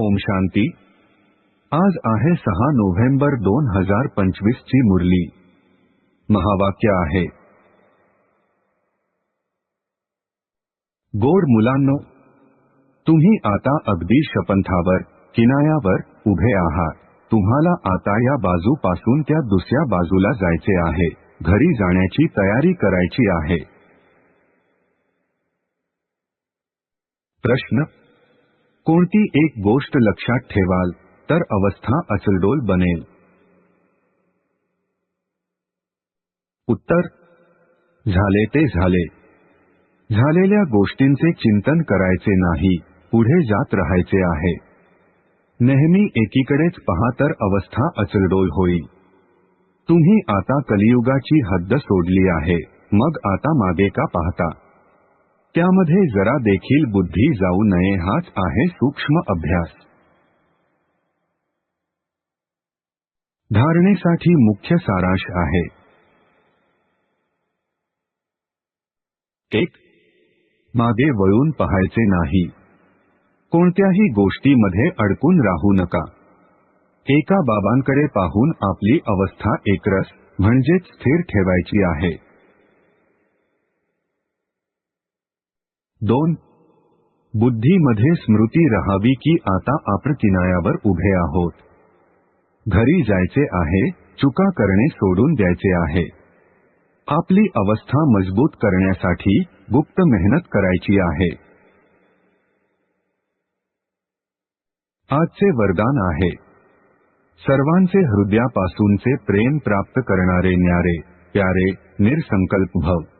ओम शांती. आज आहे सहा नोव्हेंबर दोन हजार पंचवीस ची मुरली. महावाक्य आहे. गोड मुलांनो तुम्ही आता अगदी शपंथावर किनायावर उभे आहात तुम्हाला आता या बाजूपासून त्या दुसऱ्या बाजूला जायचे आहे. घरी जाण्याची तयारी करायची आहे. प्रश्न कोणती एक गोष्ट लक्षात ठेवाल तर अवस्था असलडोल बनेल. उत्तर झाले ते झाले. झालेल्या गोष्टींचे चिंतन करायचे नाही पुढे जात राहायचे आहे. नेहमी एकीकडेच पहा तर अवस्था अचलडोल होईल. तुम्ही आता कलियुगाची हद्द सोडली आहे मग आता मागे का पाहता? त्यामध्ये जरा देखील बुद्धी जाऊ नये हाच आहे सूक्ष्म अभ्यास. धारणेसाठी मुख्य सारांश आहे. एक मागे वळून पाहायचे नाही. कोणत्याही गोष्टीमध्ये अडकून राहू नका. एका बाबांकडे पाहून आपली अवस्था एकरस म्हणजेच स्थिर ठेवायची आहे. दोन बुद्धीमध्ये स्मृती राहावी की आता आपण किनायावर उभे आहोत. घरी जायचे आहे चुका करणे सोडून द्यायचे आहे. आपली अवस्था मजबूत करण्यासाठी गुप्त मेहनत करायची आहे. आजचे वरदान आहे. सर्वांचे हृदयापासूनचे प्रेम प्राप्त करणारे न्यारे प्यारे निरसंकल्प भव.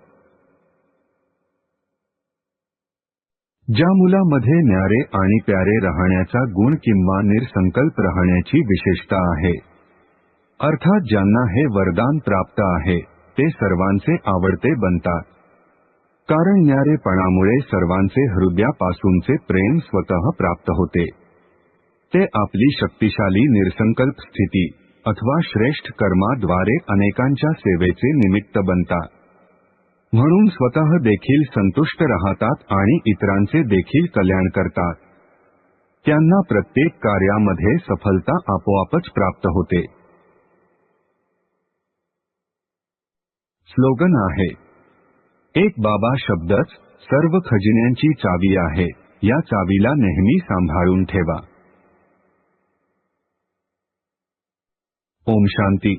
ज्या मुलामध्ये न्यारे आणि प्यारे राहण्याचा गुण किंवा निरसंकल्प राहण्याची विशेषता आहे. अर्थात ज्यांना हे वरदान प्राप्त आहे ते सर्वांचे आवडते बनतात. कारण न्यारेपणामुळे सर्वांचे हृदयापासूनचे प्रेम स्वतः प्राप्त होते. ते आपली शक्तिशाली निरसंकल्प स्थिती अथवा श्रेष्ठ कर्माद्वारे अनेकांच्या सेवेचे निमित्त बनतात. म्हणून स्वतः देखील संतुष्ट राहतात आणि इतरांचे देखील कल्याण करतात. त्यांना प्रत्येक कार्यामध्ये सफलता आपोआपच प्राप्त होते. स्लोगन आहे एक बाबा शब्दच सर्व खजिन्यांची चावी आहे या चावीला नेहमी सांभाळून ठेवा. ओम शांती.